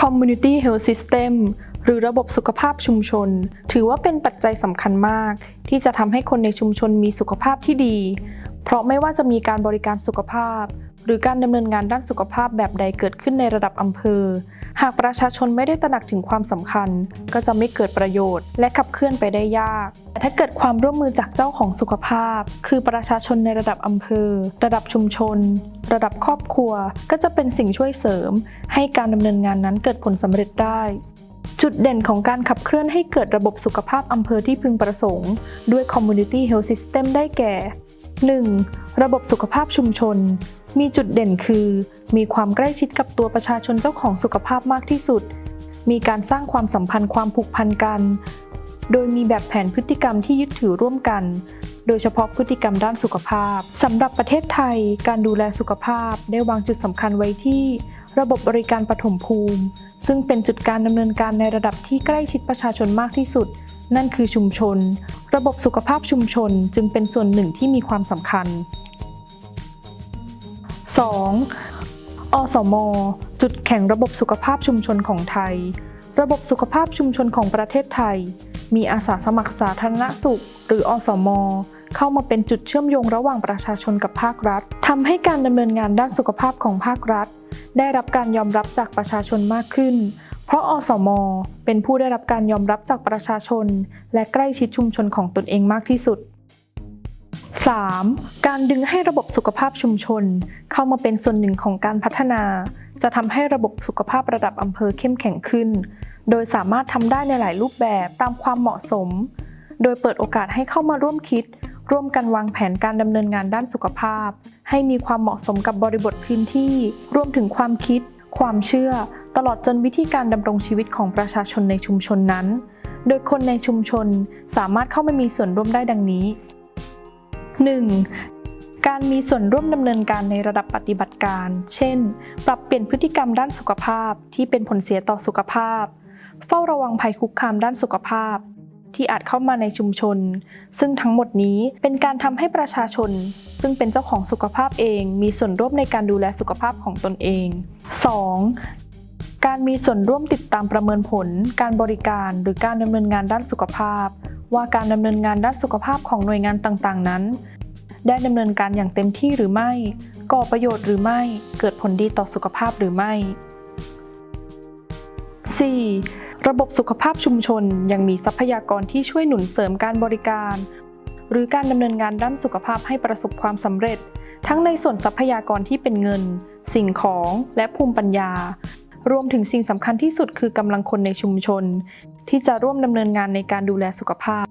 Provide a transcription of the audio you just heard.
Community Health System หรือระบบสุขภาพชุมชน ถือว่าเป็นปัจจัยสำคัญมาก ที่จะทำให้คนในชุมชนมีสุขภาพที่ดี เพราะไม่ว่าจะมีการบริการสุขภาพ หรือการดำเนินงานด้านสุขภาพแบบใดเกิดขึ้นในระดับอำเภอ หากประชาชนไม่ได้ตระหนักถึงความสำคัญ ก็จะไม่เกิดประโยชน์ และขับเคลื่อนไปได้ยาก แต่ถ้าเกิดความร่วมมือจากเจ้าของสุขภาพ คือประชาชนในระดับอำเภอ ระดับชุมชน ระดับครอบครัว ก็จะเป็นสิ่งช่วยเสริม ให้การดำเนินงานนั้นเกิดผลสำเร็จได้จุดเด่นของการขับเคลื่อนให้เกิดระบบสุขภาพอำเภอที่พึงประสงค์ ด้วย Community Health System ได้แก่ 1. ระบบสุขภาพชุมชน มีจุดเด่นคือ มีความใกล้ชิดกับตัวประชาชนเจ้าของสุขภาพมากที่สุด มีการสร้างความสัมพันธ์ความผูกพันกัน โดยมีแบบแผนพฤติกรรมที่ยึดถือร่วมกัน โดยเฉพาะพฤติกรรมด้านสุขภาพสำหรับประเทศไทย การดูแลสุขภาพได้วางจุดสำคัญไว้ที่ ระบบบริการปฐมภูมิ ซึ่งเป็นจุดการดำเนินการในระดับที่ใกล้ชิดประชาชนมากที่สุด นั่นคือชุมชน ระบบสุขภาพชุมชนจึงเป็นส่วนหนึ่งที่มีความสำคัญ 2. อสม จุดแข็งระบบสุขภาพชุมชนของไทย ระบบสุขภาพชุมชนของประเทศไทย มีอาสาสมัครสาธารณสุข หรืออสม เข้ามาเป็นจุดเชื่อมโยงระหว่างประชาชนกับภาครัฐทำให้การดำเนินงานด้านสุขภาพของภาครัฐ ได้รับการยอมรับจากประชาชนมากขึ้น เพราะอสม เป็นผู้ได้รับการยอมรับจากประชาชน และใกล้ชิดชุมชนของตนเองมากที่สุด 3. การดึงให้ระบบสุขภาพชุมชน เข้ามาเป็นส่วนหนึ่งของการพัฒนา จะทำให้ระบบสุขภาพระดับอำเภอเข้มแข็งขึ้น โดยสามารถทำได้ในหลายรูปแบบตามความเหมาะสม โดยเปิดโอกาสให้เข้ามาร่วมคิด ร่วมกันวางแผนการดำเนินงานด้านสุขภาพ ให้มีความเหมาะสมกับบริบทพื้นที่ รวมถึงความคิด ความเชื่อ ตลอดจนวิธีการดำรงชีวิตของประชาชนในชุมชนนั้น โดยคนในชุมชนสามารถเข้ามามีส่วนร่วมได้ดังนี้ 1. การมีส่วนร่วมดำเนินการในระดับปฏิบัติการ เช่น ปรับเปลี่ยนพฤติกรรมด้านสุขภาพที่เป็นผลเสียต่อสุขภาพ เฝ้าระวังภัยคุกคามด้านสุขภาพ ที่อาจเข้ามาในชุมชน ซึ่งทั้งหมดนี้เป็นการทำให้ประชาชน ซึ่งเป็นเจ้าของสุขภาพเอง มีส่วนร่วมในการดูแลสุขภาพของตนเอง 2. การมีส่วนร่วมติดตามประเมินผล การบริการ หรือการดำเนินงานด้านสุขภาพ ว่าการดำเนินงานด้านสุขภาพของหน่วยงานต่างๆ นั้น ได้ดำเนินการอย่างเต็มที่หรือไม่ ก่อประโยชน์หรือไม่ เกิดผลดีต่อสุขภาพหรือไม่ 4. ระบบสุขภาพชุมชนยังมีทรัพยากรที่ช่วยหนุนเสริมการบริการ หรือการดำเนินงานด้านสุขภาพให้ประสบความสำเร็จ ทั้งในส่วนทรัพยากรที่เป็นเงิน สิ่งของและภูมิปัญญา รวมถึงสิ่งสำคัญที่สุดคือกำลังคนในชุมชน ที่จะร่วมดำเนินงานในการดูแลสุขภาพ